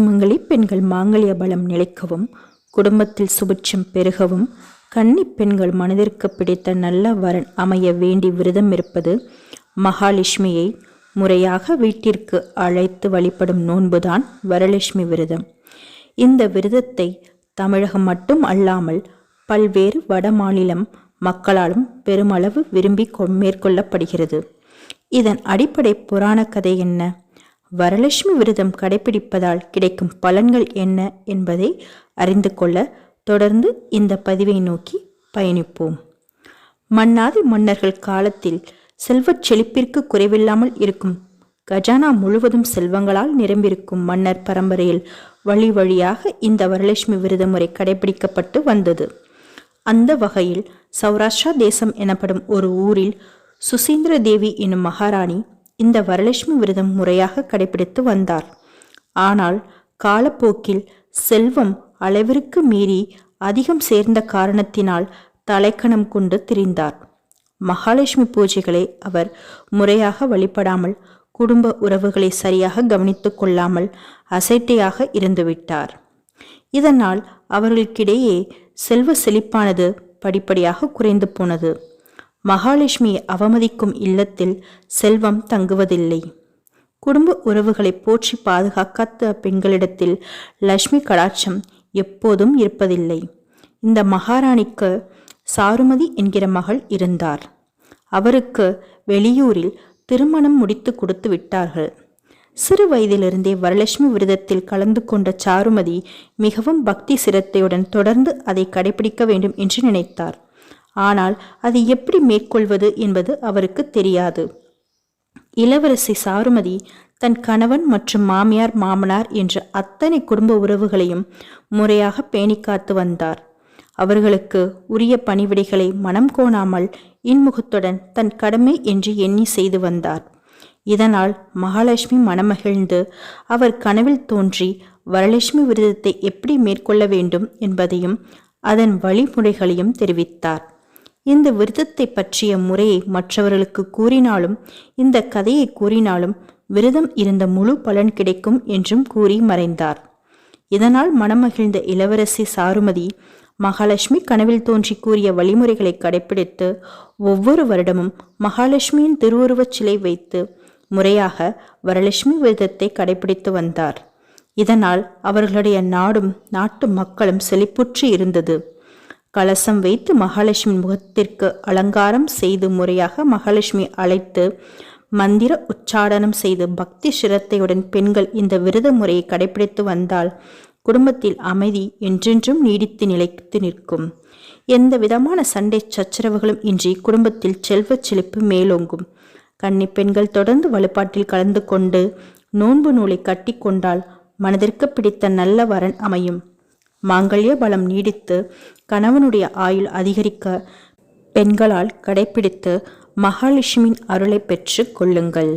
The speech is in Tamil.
சுமங்கலி பெண்கள் மாங்கல்ய பலம் நிலைக்கவும் குடும்பத்தில் சுபிட்சம் பெருகவும் கன்னி பெண்கள் மனதிற்கு பிடித்த நல்ல வரன் அமைய வேண்டி விரதம் இருப்பது மகாலட்சுமியை முறையாக வீட்டிற்கு அழைத்து வழிபடும் நோன்புதான் வரலட்சுமி விரதம். இந்த விரதத்தை தமிழகம் மட்டும் அல்லாமல் பல்வேறு வட மாநிலம் மக்களாலும் பெருமளவு விரும்பி கொ- மேற்கொள்ளப்படுகிறது. இதன் அடிப்படை புராண கதை என்ன? வரலட்சுமி விரதம் கடைபிடிப்பதால் கிடைக்கும் பலன்கள் என்ன என்பதை அறிந்து கொள்ள தொடர்ந்து இந்த பதிவை நோக்கி பயணிப்போம். மன்னாதி மன்னர்கள் காலத்தில் செல்வச் செழிப்பிற்கு குறைவில்லாமல் இருக்கும் கஜானா முழுவதும் செல்வங்களால் நிரம்பியிருக்கும் மன்னர் பரம்பரையில் வழி வழியாக இந்த வரலட்சுமி விரத முறை கடைபிடிக்கப்பட்டு வந்தது. அந்த வகையில் சௌராஷ்டிரா தேசம் எனப்படும் ஒரு ஊரில் சுசீந்திர தேவி எனும் மகாராணி இந்த வரலட்சுமி விரதம் முறையாக கடைபிடித்து வந்தார். ஆனால் காலப்போக்கில் செல்வம் அளவிற்கு மீறி அதிகம் சேர்ந்த காரணத்தினால் தலைக்கணம் கொண்டு திரிந்தார். மகாலட்சுமி பூஜைகளை அவர் முறையாக வழிபடாமல் குடும்ப உறவுகளை சரியாக கவனித்து கொள்ளாமல் அசைட்டையாக இருந்துவிட்டார் இதனால் அவர்களுக்கிடையே செல்வ செழிப்பானது படிப்படியாக குறைந்து போனது. மகாலட்சுமியை அவமதிக்கும் இல்லத்தில் செல்வம் தங்குவதில்லை. குடும்ப உறவுகளை போற்றி பாதுகாக்காத பெண்களிடத்தில் லட்சுமி கடாட்சம் எப்போதும் இருப்பதில்லை. இந்த மகாராணிக்கு சாருமதி என்கிற மகள் இருந்தார். அவருக்கு வெளியூரில் திருமணம் முடித்து கொடுத்து விட்டார்கள். சிறு வயதிலிருந்தே வரலட்சுமி விரதத்தில் கலந்து கொண்ட சாருமதி மிகவும் பக்தி சிரத்தையுடன் தொடர்ந்து அதை கடைபிடிக்க வேண்டும் என்று நினைத்தார். ஆனால் அதை எப்படி மேற்கொள்வது என்பது அவருக்கு தெரியாது. இளவரசி சாருமதி தன் கணவன் மற்றும் மாமியார் மாமனார் என்ற அத்தனை குடும்ப உறவுகளையும் முறையாக பேணி காத்து வந்தார். அவர்களுக்கு உரிய பணிவிடைகளை மனம் கோணாமல் இன்முகத்துடன் தன் கடமை என்று எண்ணி செய்து வந்தார். இதனால் மகாலட்சுமி மனமகிழ்ந்து அவர் கனவில் தோன்றி வரலட்சுமி விரதத்தை எப்படி மேற்கொள்ள வேண்டும் என்பதையும் அதன் வழிமுறைகளையும் தெரிவித்தார். இந்த விரதத்தை பற்றிய முறையை மற்றவர்களுக்கு கூறினாலும் இந்த கதையை கூறினாலும் விரதம் இருந்த முழு பலன் கிடைக்கும் என்றும் கூறி மறைந்தார். இதனால் மனமகிழ்ந்த இளவரசி சாருமதி மகாலட்சுமி கனவில் தோன்றி கூறிய வழிமுறைகளை கடைபிடித்து ஒவ்வொரு வருடமும் மகாலட்சுமியின் திருவுருவச் சிலை வைத்து முறையாக வரலட்சுமி விரதத்தை கடைபிடித்து வந்தார். இதனால் அவர்களுடைய நாடும் நாட்டு மக்களும் செழிப்புற்று இருந்தது. கலசம் வைத்து மகாலட்சுமி முகத்திற்கு அலங்காரம் செய்து முறையாக மகாலட்சுமி அழைத்து மந்திர உச்சாடனம் செய்து பக்தி சிரத்தையுடன் பெண்கள் இந்த விரத முறையை கடைபிடித்து வந்தால் குடும்பத்தில் அமைதி என்றென்றும் நீடித்து நிலைத்து நிற்கும். எந்த விதமான சண்டை சச்சரவுகளும் இன்றி குடும்பத்தில் செல்வச் செழிப்பு மேலோங்கும். கன்னி பெண்கள் தொடர்ந்து வழிபாட்டில் கலந்து கொண்டு நோன்பு நூலை கட்டி கொண்டால் மனதிற்கு பிடித்த நல்ல வரன் அமையும். மாங்கல்ய பலம் நீடித்து கணவனுடைய ஆயுள் அதிகரிக்க பெண்களால் கடைபிடித்து மகாலட்சுமியின் அருளை பெற்று கொள்ளுங்கள்.